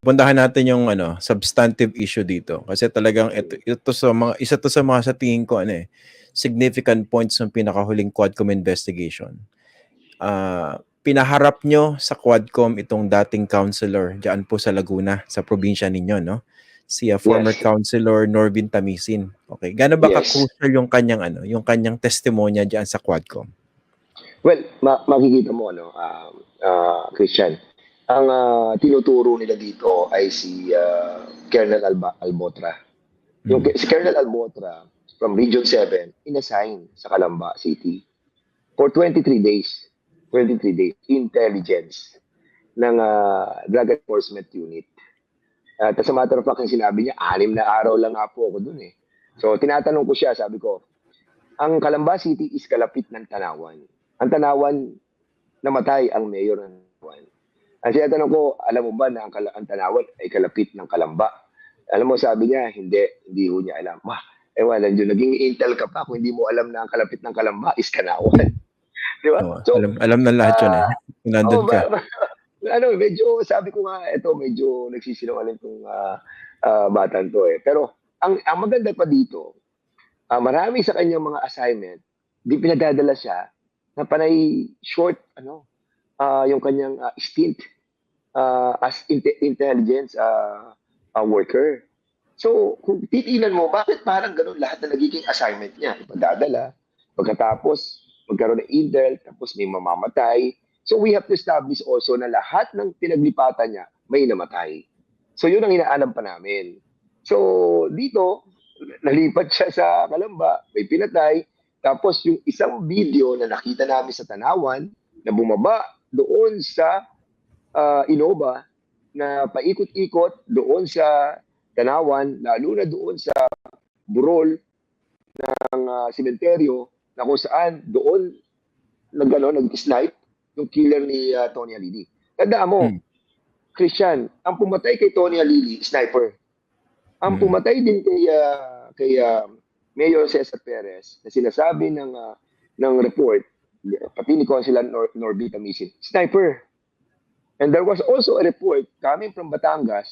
puntahan natin yung ano, substantive issue dito kasi talagang ito, ito sa mga isa to sa mga sa tingin ko ano eh, significant points ng pinakahuling Quadcom investigation. Ah, pinaharap nyo sa Quadcom itong dating councilor diyan po sa Laguna, sa probinsya ninyo, no? Si ah, former Yes. councilor Norvin Tamisin. Okay, gaano ba Yes. ka-crucial yung kanyang ano, yung kanyang testimonya diyan sa Quadcom? Well, ma- makikita mo, ano, um, ah, Christian, ang ah, tinuturo nila dito ay si ah, Colonel Alba- Albotra. Yung Mm. si Colonel Albotra from Region 7, inassign sa Calamba City for 23 days. 23 days. Intelligence ng ah, Drug Enforcement Unit. At as a matter of fact, yung sinabi niya, anim na araw lang nga po ako dun eh. So, tinatanong ko siya, sabi ko, ang Calamba City is kalapit ng Tanawan. Ang Tanawan, namatay ang mayor ng. Ang sinatanong ko, alam mo ba na ang, ang Tanawan ay kalapit ng Kalamba? Alam mo, sabi niya, hindi, hindi ho niya alam. Ma, eh wala, yun, naging intel ka pa kung hindi mo alam na ang kalapit ng Kalamba is Tanawan. Di ba? Oo, alam alam na lahat 'yun eh. Kung nandun Oo, ka. ma- ano, medyo, sabi ko nga, ito, medyo nagsisinungaling itong ah, ah, batan to eh. Pero, ang, ang maganda pa dito, ah, marami sa kanyang mga assignment, di pinadadala siya na panay short, ano, ah, yung kanyang ah, stint ah, as inte- intelligence ah, ah, worker. So, kung titinan mo, bakit parang ganun lahat na nagiging assignment niya? Ipadadala, pagkatapos, magkaroon ng intel, tapos may mamamatay, So we have to establish also na lahat ng pinaglipatan niya may namatay. So yun ang inaalam pa namin. So dito, nalipat siya sa Kalamba, may pinatay. Tapos yung isang video na nakita namin sa Tanawan na bumaba doon sa ah, Innova na paikot-ikot doon sa Tanawan, lalo na doon sa Burol ng ah, sementeryo na kung saan doon nag, ano, nag-snipe yung killer ni ah, Tony Alili. Tandaan mo, Hmm. Christian, ang pumatay kay Tony Alili, sniper. Ang Hmm. pumatay din kay ah, kay ah, Mayor Cesar Perez na sinasabi ng ah, ng report pati ni Consular Nor- Norbita Misin, sniper. And there was also a report coming from Batangas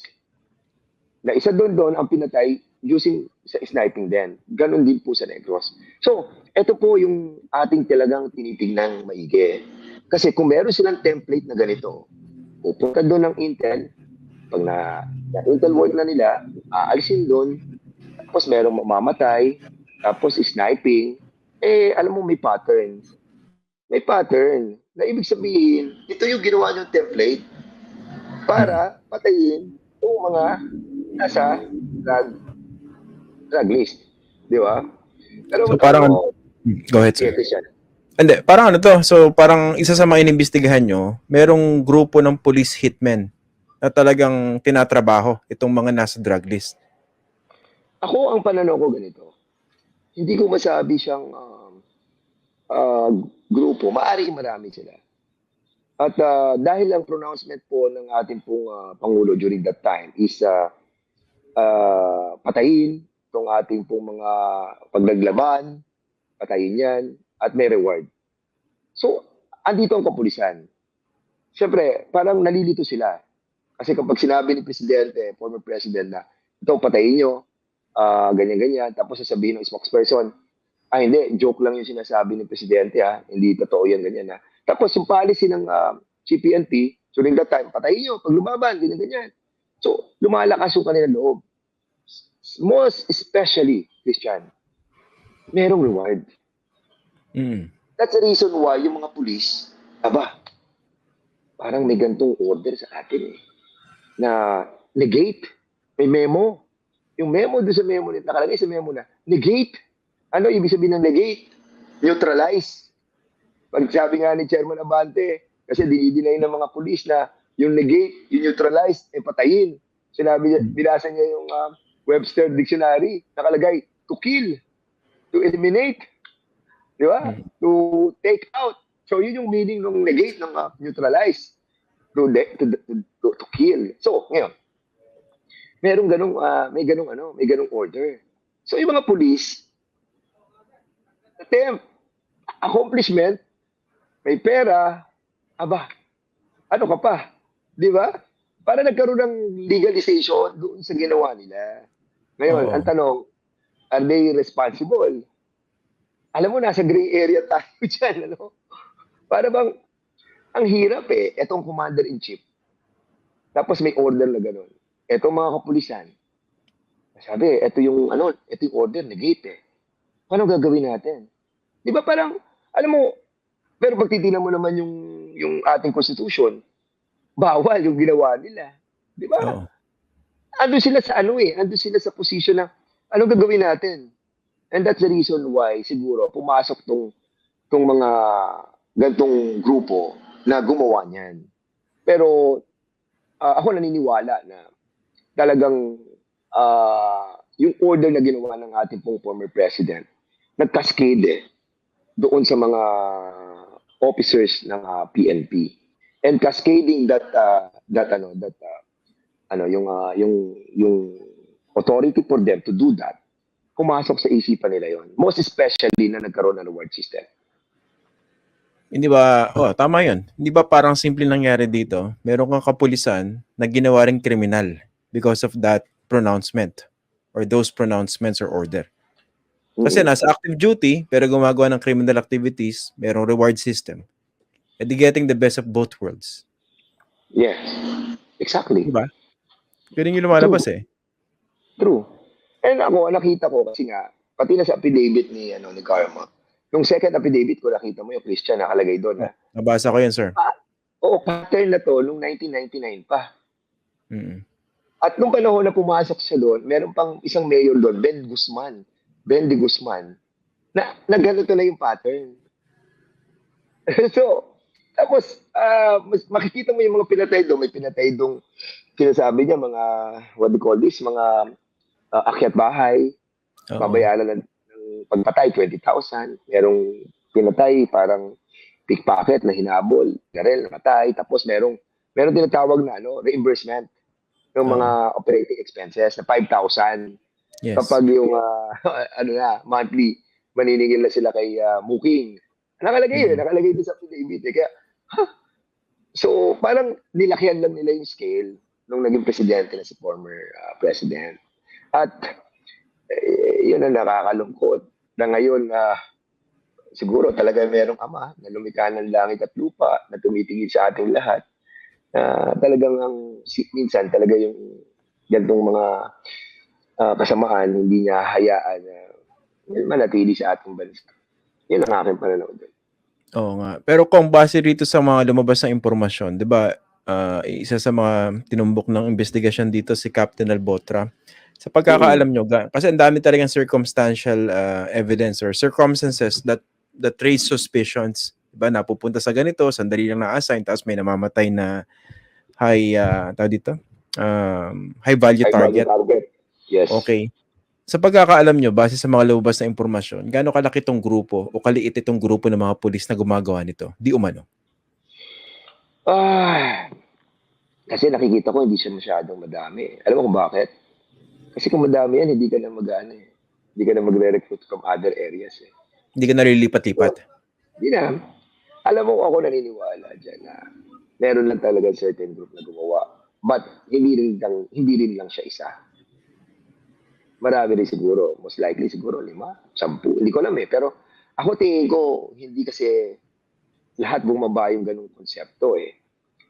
na isa doon doon ang pinatay using sa sniping din. Ganon din po sa Negros. So, ito po yung ating talagang tinitingnan maigi. Kasi kung meron silang template na ganito, pupunta doon ng Intel, pag na, na Intel work na nila, aalisin doon, tapos merong mamamatay, tapos sniping, eh, alam mo may pattern. May pattern na ibig sabihin, ito yung ginawa niyong template para patayin yung mga nasa drug, drug list. Di ba? Pero So, parang ano, Hmm, Go ahead, sir. Hindi, parang ano to, so parang isa sa mga inimbestigahan nyo, merong grupo ng police hitmen na talagang tinatrabaho itong mga nasa drug list. Ako, ang pananaw ko ganito. Hindi ko masabi siyang um, ah, grupo. Maaring marami sila. At ah, dahil ang pronouncement po ng ating pong ah, Pangulo during that time is ah, ah, patayin itong ating pong mga paglaglaban, patayin yan, at may reward. So, andito ang kapulisan. Siyempre, parang nalilito sila. Kasi kapag sinabi ni Presidente, former President na, ito patayin nyo, ganyan-ganyan, tapos sasabihin ng spokesperson, ah hindi, joke lang yung sinasabi ng Presidente ha, hindi totoo yan, ganyan ha. Tapos yung policy ng ah, CPNP, during that time, patayin nyo, pag lumaban, ganyan-ganyan. So, lumalakas yung kanilang loob. Most especially, Christian, merong reward. Mm. That's the reason why yung mga pulis, aba, parang may gantong order sa atin eh. Na negate, may memo. Yung memo doon sa memo, nakalagay sa memo na, negate. Ano ibig sabihin ng negate? Neutralize. Pag sabi nga ni Chairman Abante, kasi dinidinay ng mga pulis na yung negate, yung neutralize, eh patayin. Sinabi niya, binasa niya yung ah, Webster Dictionary, nakalagay, to kill, to eliminate, di ba? To take out. So yun yung meaning ng negate, ng ah, neutralize, to, de- to, to, to, to kill. So, ngayon, merong ganong, ah, may ganong ano, may ganong order. So yung mga pulis, attempt, accomplishment, may pera, aba, ano ka pa? Di ba? para nagkaroon ng legalization doon sa ginawa nila. Ngayon, Oo. ang tanong, are they responsible? Alam mo, nasa gray area tayo dyan, ano? Para bang, ang hirap eh, etong commander-in-chief. Tapos may order na gano'n. Etong mga kapulisan, sabi, eto yung, ano, eto yung order, negate eh. Paano gagawin natin? Di ba parang, alam mo, pero pag titignan mo naman yung, yung ating constitution, bawal yung ginawa nila. Di ba? Oo. Andun sila sa ano eh, andun sila sa position na, anong gagawin natin? And that's the reason why, siguro, pumasok tong, tong mga gantong grupo na gumawa niyan. Pero, ah, ako naniniwala na talagang ah, yung order na ginawa ng ating pong former president, nagkascade eh, doon sa mga officers ng ah, PNP. And cascading that ah, that ano that ah, ano yung ah, yung yung authority for them to do that pumasok sa isipan nila yon most especially na nagkaroon ng reward system Hindi ba, oh, tama yun. Hindi ba parang simple nangyari dito? Meron kang kapulisan na ginawa rin kriminal because of that pronouncement or those pronouncements or order. Kasi Mm. nasa active duty, pero gumagawa ng criminal activities, merong reward system. And getting the best of both worlds. yes exactly Diba? Yun yung lumalabas eh. True. And ako, nakita ko kasi nga, pati na sa affidavit ni, ano, ni Karma, yung second affidavit ko, nakita mo yung Christian nakalagay doon. Na, Nabasa ko yan, sir. Oo, pattern na to nung 1999 pa. Mm. At nung panahon na pumasok siya doon, meron pang isang mayor doon, Ben Guzman. Ben de Guzman. Na, na ganito na yung pattern. so, tapos, ah, mas, makikita mo yung mga pinatay doon. May pinatay doon, sinasabi niya, mga, what do you call this, mga ah, akyat bahay, Oo. babayaran ng, ng pagpatay, 20,000. Merong pinatay, parang pickpocket na hinabol, garel, namatay. Tapos merong, merong tinatawag na ano, reimbursement ng mga operating expenses na 5,000. Yes. Kapag yung, ah, ano na, monthly, maniningil na sila kay ah, Muking. Nakalagay yun, Mhm. nakalagay din sa affidavit. Eh. Kaya, ha? So, parang nilakyan lang nila yung scale nung naging presidente na si former ah, president. At eh, yun ang nakakalungkot na ngayon ah, siguro talaga merong ama na lumikha ng langit at lupa na tumitingin sa ating lahat na talagang ang minsan talaga yung gantong mga ah, kasamaan hindi niya hayaan na manatili sa ating bansa. Yun ang aking pananaw doon. Oo nga. Pero kung base rito sa mga lumabas na impormasyon, 'di ba? ah, isa sa mga tinumbok ng investigation dito si Captain Albotra. Sa pagkakaalam nyo, kasi ang dami talagang circumstantial ah, evidence or circumstances that that raise suspicions. 'Di ba? Napupunta sa ganito, sandali lang na-assign, tapos may namamatay na high, uh, tawag dito? Um, high value High value target. Yes. Okay. Sa pagkakaalam nyo, base sa mga lumabas na impormasyon, gaano kalaki itong grupo o kaliit itong grupo ng mga pulis na gumagawa nito? Di umano. Ah, kasi nakikita ko hindi siya masyadong madami. Alam mo kung bakit? Kasi kung madami yan, hindi ka na mag-ano eh. Hindi ka na magre-recruit from other areas eh. Hindi ka nalilipat-lipat. Hindi na. Alam mo ako naniniwala dyan na meron lang talaga certain group na gumawa. But hindi rin lang, hindi rin lang siya isa. Marami rin siguro. Most likely siguro lima, sampu. Hindi ko alam eh. Pero ako tingin ko, hindi kasi lahat bumaba yung ganung konsepto eh.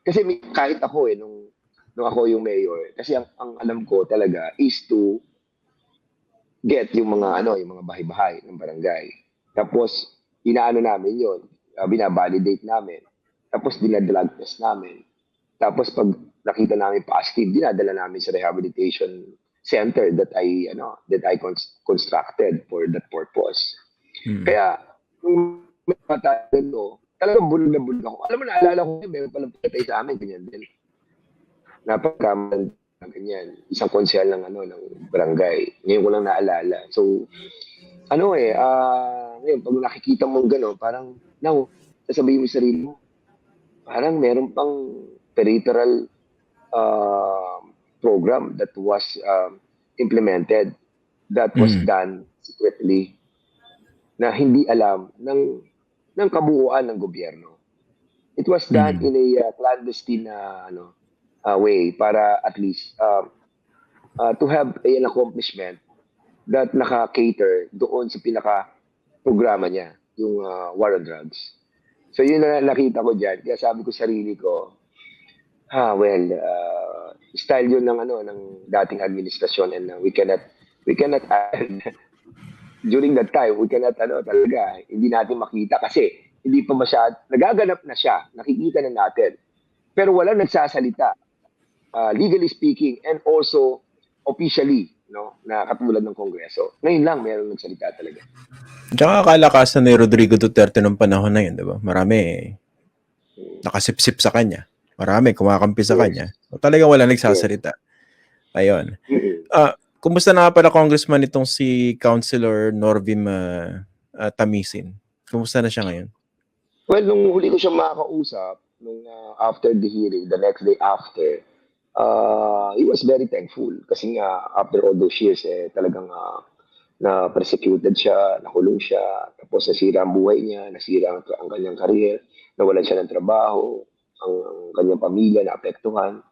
Kasi may- kahit ako eh, nung, nung ako yung mayor, kasi ang, ang alam ko talaga is to get yung mga ano, yung mga bahay-bahay ng barangay. Tapos, inaano namin yon uh, binabalidate namin. Tapos, dinadrag test namin. Tapos, pag nakita namin positive, dinadala namin sa rehabilitation center that I, ano, that I cons- constructed for that purpose. Hmm. Kaya, nung may patayan ko, talagang bulog na bulog ako. Alam mo, naalala ko, meron palang patay sa amin, ganyan din. Napagkaman ganyan. Isang konsyal ng ano ng barangay. Ngayon ko lang naalala. So, ano eh, ah, ngayon, pag nakikita mo gano'n, parang, now, sasabihin mo sa sarili mo, parang meron pang peripheral ah, program that was um, implemented that was Mm. done secretly na hindi alam ng ng kabuuan ng gobyerno. It was done Mm. in a uh, clandestine na ano uh, way para at least um, uh, to have an accomplishment that naka-cater doon sa pinaka-programa niya, yung uh, War on Drugs. So yun na nakita ko dyan. Kaya sabi ko sa sarili ko, ha, well, uh, style yun ng ano ng dating administrasyon and uh, we cannot we cannot during that time we cannot ano talaga hindi natin makita kasi hindi pa masyad nagaganap na siya nakikita na natin pero wala nagsasalita uh, legally speaking and also officially no na katulad ng kongreso ngayon lang meron nagsalita talaga Tsaka kalakasan ni Rodrigo Duterte nung panahon na yun, di ba? Marami nakasipsip sa kanya. Marami kumakampi sa Yes. kanya. So, talagang wala nagsasalita. Ayun. Mm-mm. Kumusta na pala congressman itong si Councilor Norvim uh, uh, Tamisin? Kumusta na siya ngayon? Well, nung huli ko siya makakausap, nung uh, after the hearing, the next day after, uh, he was very thankful. Kasi nga, after all those years, eh, talagang uh, na persecuted siya, nakulong siya, tapos nasira ang buhay niya, nasira ang, ang kanyang career, nawalan siya ng trabaho, ang, ang kanyang pamilya naapektuhan.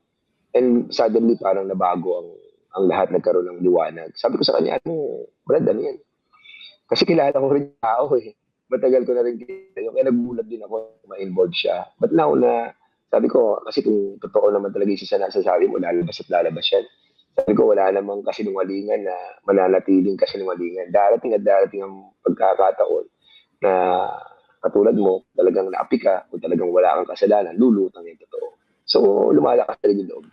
And suddenly, parang nabago ang ang lahat nagkaroon ng liwanag. Sabi ko sa kanya, ano, Brad, ano yan? Kasi kilala ko rin tao eh matagal ko na rin yun. Kaya nagulat din ako ma-involve siya. But now na, sabi ko, kasi kung totoo naman talaga yung sa nasasabi mo, lalabas at lalabas yan. Sabi ko, wala namang kasinungalingan na mananatiling kasinungalingan. Darating at darating ang pagkakataon na katulad mo, talagang naapi ka, kung talagang wala kang kasalanan, lulutang yung totoo. So, lumalakas na rin yung loob.